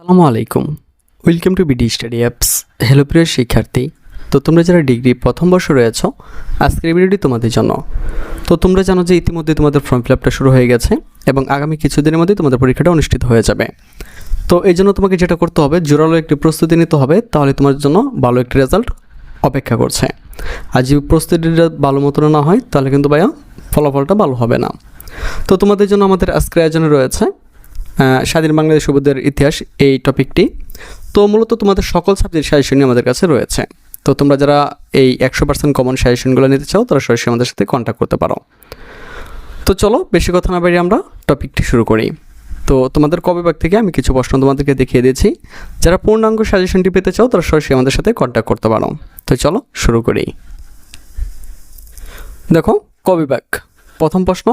আসসালামু আলাইকুম। Welcome to BD study apps hello প্রিয় শিক্ষার্থী। তো তোমরা যারা ডিগ্রি প্রথম বর্ষ রয়েছ, আজকের ভিডিওটি তোমাদের জন্য। তো তোমরা জানো যে ইতিমধ্যে তোমাদের ফর্ম ফিল আপটা শুরু হয়ে গেছে এবং আগামী কিছুদিনের মধ্যে তোমাদের পরীক্ষাটা অনুষ্ঠিত হয়ে যাবে। তো এই জন্য তোমাকে যেটা করতে হবে, জোরালো একটি প্রস্তুতি নিতে হবে, তাহলে তোমার জন্য ভালো একটি রেজাল্ট অপেক্ষা করছে। আর যদি প্রস্তুতিটা ভালো মতো না হয়, তাহলে কিন্তু ভাইয়া ফলাফলটা ভালো হবে না। তো তোমাদের জন্য আমাদের আজকের আয়োজনে রয়েছে স্বাধীন বাংলাদেশ সবুজের ইতিহাস, এই টপিকটি। তো মূলত তোমাদের সকল সাবজেক্ট সাজেশনই আমাদের কাছে রয়েছে। তো তোমরা যারা এই একশো পার্সেন্ট কমন সাজেশনগুলো নিতে চাও, তারা সরাসরি আমাদের সাথে কন্ট্যাক্ট করতে পারো। তো চলো, বেশি কথা না বাড়িয়ে আমরা টপিকটি শুরু করি। তো তোমাদের কবে বাগ থেকে আমি কিছু প্রশ্ন তোমাদেরকে দেখিয়ে দিয়েছি। যারা পূর্ণাঙ্গ সাজেশনটি পেতে চাও, তারা সরাসরি আমাদের সাথে কন্ট্যাক্ট করতে পারো। তো চলো, শুরু করি। দেখো কবি বাগ প্রথম প্রশ্ন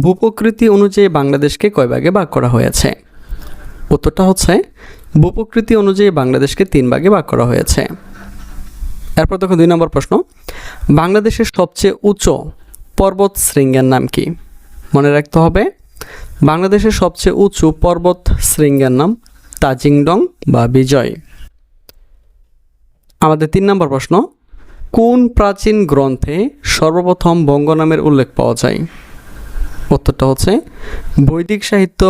ভূপ্রকৃতি অনুযায়ী বাংলাদেশকে কয় ভাগে ভাগ করা হয়েছে? উত্তরটা হচ্ছে, ভূপ্রকৃতি অনুযায়ী বাংলাদেশকে তিন ভাগে ভাগ করা হয়েছে। এরপর দেখো দুই নম্বর প্রশ্ন। বাংলাদেশের সবচেয়ে উঁচু পর্বত শৃঙ্গের নাম কি? মনে রাখতে হবে, বাংলাদেশের সবচেয়ে উঁচু পর্বত শৃঙ্গের নাম তাজিংডং বা বিজয়। আমাদের তিন নম্বর প্রশ্ন, কোন প্রাচীন গ্রন্থে সর্বপ্রথম বঙ্গ নামের উল্লেখ পাওয়া যায়? উত্তরটা হচ্ছে, বৈদিক সাহিত্য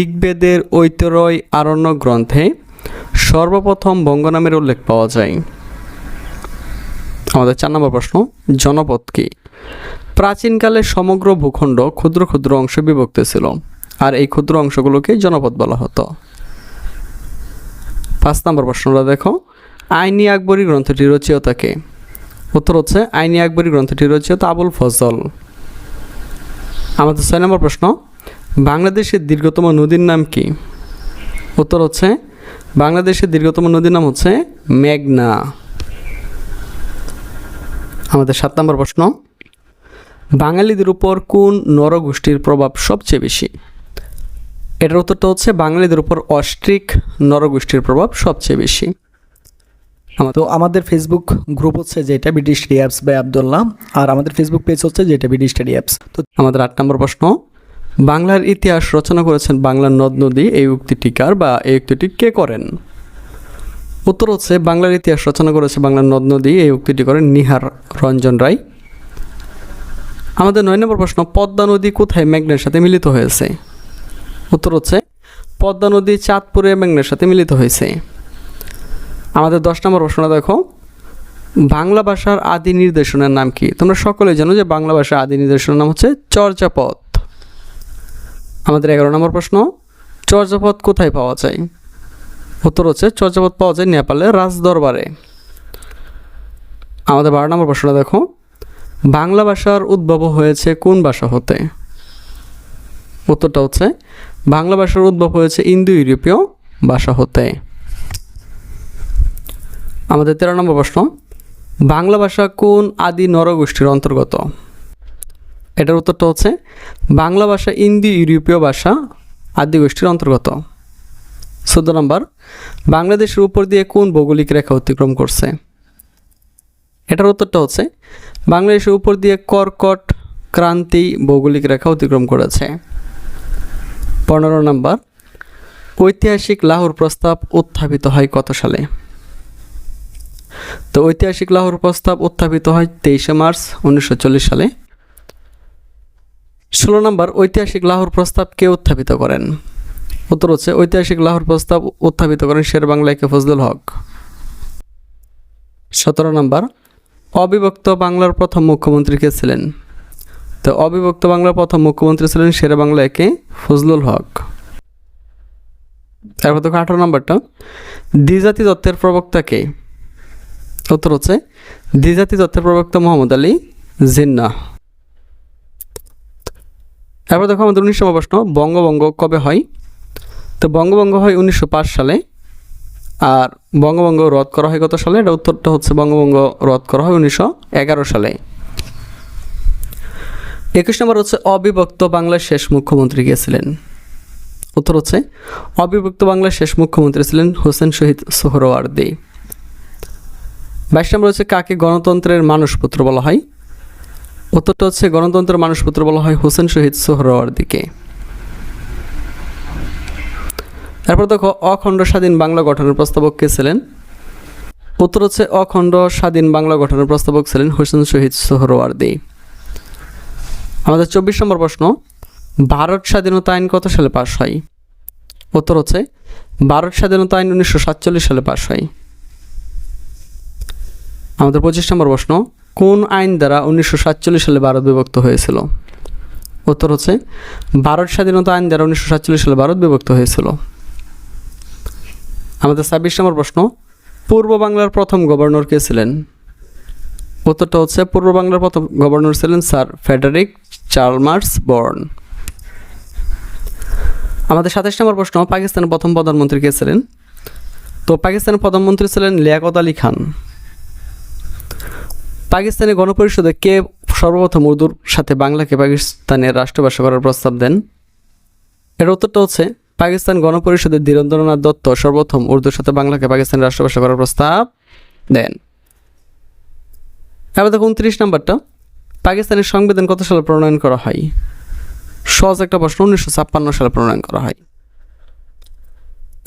ঋগ্বেদের ঐতরয় আরণ্য গ্রন্থে সর্বপ্রথম বঙ্গ নামের উল্লেখ পাওয়া যায়। আমাদের চার নম্বর প্রশ্ন, জনপদ কি? প্রাচীনকালে সমগ্র ভূখণ্ড ক্ষুদ্র ক্ষুদ্র অংশ বিভক্ত ছিল, আর এই ক্ষুদ্র অংশগুলোকে জনপদ বলা হতো। পাঁচ নম্বর প্রশ্নটা দেখো, আইনি আকবরী গ্রন্থটি রচিয়তাকে উত্তর হচ্ছে, আইনি আকবরী গ্রন্থটি রচিয়তা আবুল ফজল। আমাদের ছয় নম্বর প্রশ্ন, বাংলাদেশের দীর্ঘতম নদীর নাম কি? উত্তর হচ্ছে, বাংলাদেশের দীর্ঘতম নদীর নাম হচ্ছে মেঘনা। আমাদের সাত নম্বর প্রশ্ন, বাঙালিদের উপর কোন নরগোষ্ঠীর প্রভাব সবচেয়ে বেশি? এটার উত্তরটা হচ্ছে, বাঙালিদের উপর অস্ট্রিক নরগোষ্ঠীর প্রভাব সবচেয়ে বেশি। তো আমাদের ফেসবুক গ্রুপ হচ্ছে যেটা BD study apps by Abdullah আর আমাদের ফেসবুক পেজ হচ্ছে যেটা বিডি স্টাডি অ্যাপস তো আমাদের আট নম্বর প্রশ্ন, বাংলার ইতিহাস রচনা করেছেন বাংলার নদ নদী, এই উক্তিটিকার বা এই উক্তিটি কে করেন? উত্তর হচ্ছে, বাংলার ইতিহাস রচনা করেছে বাংলার নদ নদী, এই উক্তিটি করেন নিহার রঞ্জন রায়। আমাদের নয় নম্বর প্রশ্ন, পদ্মা নদী কোথায় মেঘনার সাথে মিলিত হয়েছে? উত্তর হচ্ছে, পদ্মা নদী চাঁদপুরে মেঘনার সাথে মিলিত হয়েছে। আমাদের দশ নম্বর প্রশ্নটা দেখো। বাংলা ভাষার আদি নির্দেশনার নাম কি? তোমরা সকলে জানো যে বাংলা ভাষার আদি নির্দেশনার নাম হচ্ছে চর্যাপদ। আমাদের এগারো নম্বর প্রশ্ন, চর্যাপদ কোথায় পাওয়া যায়? উত্তর হচ্ছে চর্যাপদ পাওয়া যায় নেপালের রাজদরবারে। আমাদের বারো নম্বর প্রশ্নটা দেখো, বাংলা ভাষার উদ্ভব হয়েছে কোন ভাষা হতে? উত্তরটা হচ্ছে, বাংলা ভাষার উদ্ভব হয়েছে ইন্দো ইউরোপীয় ভাষা হতে। আমাদের তেরো নম্বর প্রশ্ন, বাংলা ভাষা কোন আদি নরগোষ্ঠীর অন্তর্গত? এটার উত্তরটা হচ্ছে, বাংলা ভাষা ইন্দো ইউরোপীয় ভাষা আদি গোষ্ঠীর অন্তর্গত। চোদ্দ নম্বর, বাংলাদেশের উপর দিয়ে কোন ভৌগোলিক রেখা অতিক্রম করছে? এটার উত্তরটা হচ্ছে, বাংলাদেশের উপর দিয়ে কর্কট ক্রান্তি ভৌগোলিক রেখা অতিক্রম করেছে। পনেরো নম্বর, ঐতিহাসিক লাহোর প্রস্তাব উত্থাপিত হয় কত সালে? তো ঐতিহাসিক লাহোর প্রস্তাব উত্থাপিত হয় তেইশে মার্চ উনিশশো চল্লিশ সালে। ষোলো নম্বর, ঐতিহাসিক লাহোর প্রস্তাব কে উত্থাপিত করেন? উত্তর হচ্ছে, ঐতিহাসিক লাহোর প্রস্তাব উত্থাপিত করেন শের বাংলাকে ফজলুল হক। সতেরো নম্বর, অবিভক্ত বাংলার প্রথম মুখ্যমন্ত্রী কে ছিলেন? তো অবিভক্ত বাংলার প্রথম মুখ্যমন্ত্রী ছিলেন শের বাংলা একে ফজলুল হক। তারপর দেখো আঠারো নম্বরটা, দ্বিজাতি তত্ত্বের প্রবক্তা কে? উত্তর হচ্ছে, দ্বিজাতি তত্ত্বের প্রবক্তা মোহাম্মদ আলী জিন্না। এরপর দেখো আমাদের উনিশ নম্বর প্রশ্ন, বঙ্গভঙ্গ কবে হয়? তো বঙ্গভঙ্গ হয় উনিশশো পাঁচ সালে, আর বঙ্গভঙ্গ রদ করা হয় কত সালে? এটা উত্তরটা হচ্ছে বঙ্গভঙ্গ রদ করা হয় উনিশশো এগারো সালে। একুশ নম্বর হচ্ছে, অবিভক্ত বাংলার শেষ মুখ্যমন্ত্রী কে ছিলেন? উত্তর হচ্ছে, অবিভক্ত বাংলার শেষ মুখ্যমন্ত্রী ছিলেন হোসেন শহীদ সোহরওয়ার্দী। বাইশ নম্বর হচ্ছে কাকে গণতন্ত্রের মানুষপুত্র বলা হয়? উত্তরটা হচ্ছে গণতন্ত্রের মানুষপুত্র বলা হয় হোসেন শহীদ সোহরওয়ার্দীকে। তারপর দেখো, অখণ্ড স্বাধীন বাংলা গঠনের প্রস্তাবক কে ছিলেন? উত্তর হচ্ছে অখণ্ড স্বাধীন বাংলা গঠনের প্রস্তাবক ছিলেন হোসেন শহীদ সোহরওয়ার্দী। আমাদের চব্বিশ নম্বর প্রশ্ন, ভারত স্বাধীনতা আইন কত সালে পাশ হয়? উত্তর হচ্ছে, ভারত স্বাধীনতা আইন উনিশশো সাতচল্লিশ সালে পাশ হয়। আমাদের পঁচিশ নম্বর প্রশ্ন, কোন আইন দ্বারা উনিশশো সাতচল্লিশ সালে ভারত বিভক্ত হয়েছিল? উত্তর হচ্ছে, ভারত স্বাধীনতা আইন দ্বারা উনিশশো সাতচল্লিশ সালে ভারত বিভক্ত হয়েছিল। আমাদের ছাব্বিশ নম্বর প্রশ্ন, পূর্ব বাংলার প্রথম গভর্নর কে ছিলেন? উত্তরটা হচ্ছে, পূর্ব বাংলার প্রথম গভর্নর ছিলেন স্যার ফেডারিক চার্লমার্স বর্ন। আমাদের সাতাশ নম্বর প্রশ্ন, পাকিস্তানের প্রথম প্রধানমন্ত্রী কে ছিলেন? তো পাকিস্তানের প্রধানমন্ত্রী ছিলেন লিয়াকত আলী খান। পাকিস্তানের গণপরিষদে কে সর্বপ্রথম উর্দুর সাথে বাংলাকে পাকিস্তানের রাষ্ট্রভাষা করার প্রস্তাব দেন? এর উত্তরটা হচ্ছে, পাকিস্তান গণপরিষদের ধীরেন্দ্রনাথ দত্ত সর্বপ্রথম উর্দুর সাথে বাংলাকে পাকিস্তানের রাষ্ট্রভাষা করার প্রস্তাব দেন। এবার দেখো উনত্রিশ নম্বরটা। পাকিস্তানের সংবিধান কত সালে প্রণয়ন করা হয়? সহজ একটা প্রশ্ন, উনিশশো ছাপ্পান্ন সালে প্রণয়ন করা হয়।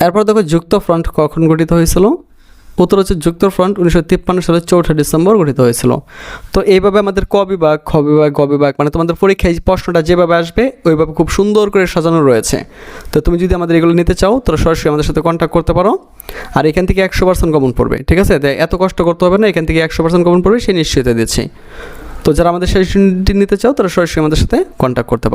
এরপর দেখো যুক্ত ফ্রন্ট কখন গঠিত হয়েছিল? উত্তর হচ্ছে যুক্ত ফ্রন্ট উনিশশো তিপ্পান্ন সালের চৌঠা ডিসেম্বর গঠিত হয়েছিল। তো এইভাবে আমাদের ক বিভাগ, খ বিভাগ, গ বিভাগ মানে তোমাদের পরীক্ষায় প্রশ্নটা যেভাবে আসবে, ওইভাবে খুব সুন্দর করে সাজানো রয়েছে। তো তুমি যদি আমাদের এগুলো নিতে চাও, তাহলে সরাসরি আমাদের সাথে কন্ট্যাক্ট করতে পারো। আর এখান থেকে একশো পার্সেন্ট কমন পড়বে ঠিক আছে? এত কষ্ট করতে হবে না, এখান থেকে একশো পার্সেন্ট কমন পড়বে সেই নিশ্চয়তা দিচ্ছি। তো যারা আমাদের সেশনটি নিতে চাও, তারা সরাসরি আমাদের সাথে কন্ট্যাক্ট করতে পারো।